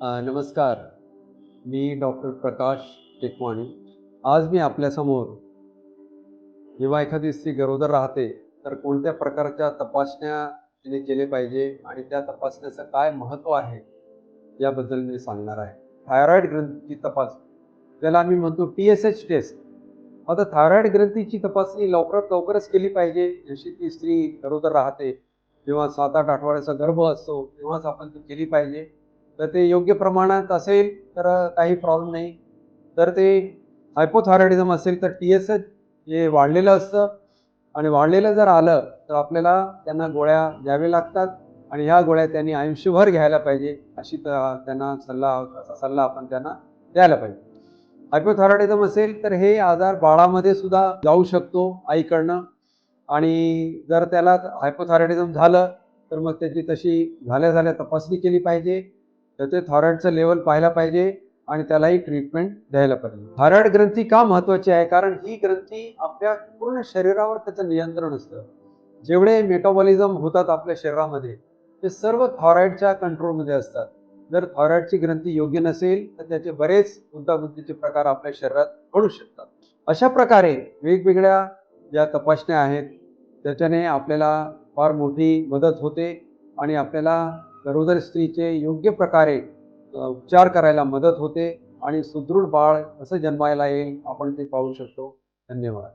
नमस्कार. मी डॉक्टर प्रकाश टेकवाणी. आज मी आपल्यासमोर जेव्हा एखादी स्त्री गरोदर राहते तर कोणत्या प्रकारच्या तपासण्या तिने केले पाहिजे आणि त्या तपासण्याचं काय महत्त्व आहे याबद्दल मी सांगणार आहे. थायरॉईड ग्रंथीची तपासणी त्याला आम्ही म्हणतो टी एस एच टेस्ट आता थायरॉईड ग्रंथीची तपासणी लवकरात लवकरच केली पाहिजे. जशी ती स्त्री गरोदर राहते किंवा सात आठ आठवड्याचा गर्भ असतो तेव्हाच आपण ती केली पाहिजे. तर ते योग्य प्रमाणात असेल तर काही प्रॉब्लेम नाही. तर ते हायपोथायरॉइडिझम असेल तर टी एस एच हे वाढलेलं असतं. आणि वाढलेलं जर आलं तर आपल्याला त्यांना गोळ्या द्याव्या लागतात आणि ह्या गोळ्या त्यांनी आयुष्यभर घ्यायला पाहिजे अशी तर त्यांना सल्ला सल्ला आपण त्यांना द्यायला पाहिजे. हायपोथायरॉइडिझम असेल तर हे आजार बाळामध्ये सुद्धा जाऊ शकतो आईकडनं. आणि जर त्याला हायपोथायरॉइडिझम झालं तर मग त्याची तशी झाल्या झाल्या तपासणी केली पाहिजे. त्याचे थायरॉइडचं लेवल पाहायला पाहिजे आणि त्यालाही ट्रीटमेंट द्यायला पाहिजे. थायरॉइड ग्रंथी का महत्वाची आहे? कारण ही ग्रंथी आपल्या पूर्ण शरीरावर त्याचं नियंत्रण असतं. जेवढे मेटाबॉलिझम होतात आपल्या शरीरामध्ये ते सर्व थायरॉइडच्या कंट्रोलमध्ये असतात. जर थायरॉइडची ग्रंथी योग्य नसेल तर त्याचे बरेच गुंतागुंतीचे प्रकार आपल्या शरीरात घडू शकतात. अशा प्रकारे वेगवेगळ्या ज्या तपासण्या आहेत त्याच्याने आपल्याला फार मोठी मदत होते आणि आपल्याला गरोदर स्त्रीचे योग्य प्रकारे उपचार करायला मदत होते आणि सुदृढ बाळ कसं जन्मायला येईल आपण ते पाहू शकतो. धन्यवाद.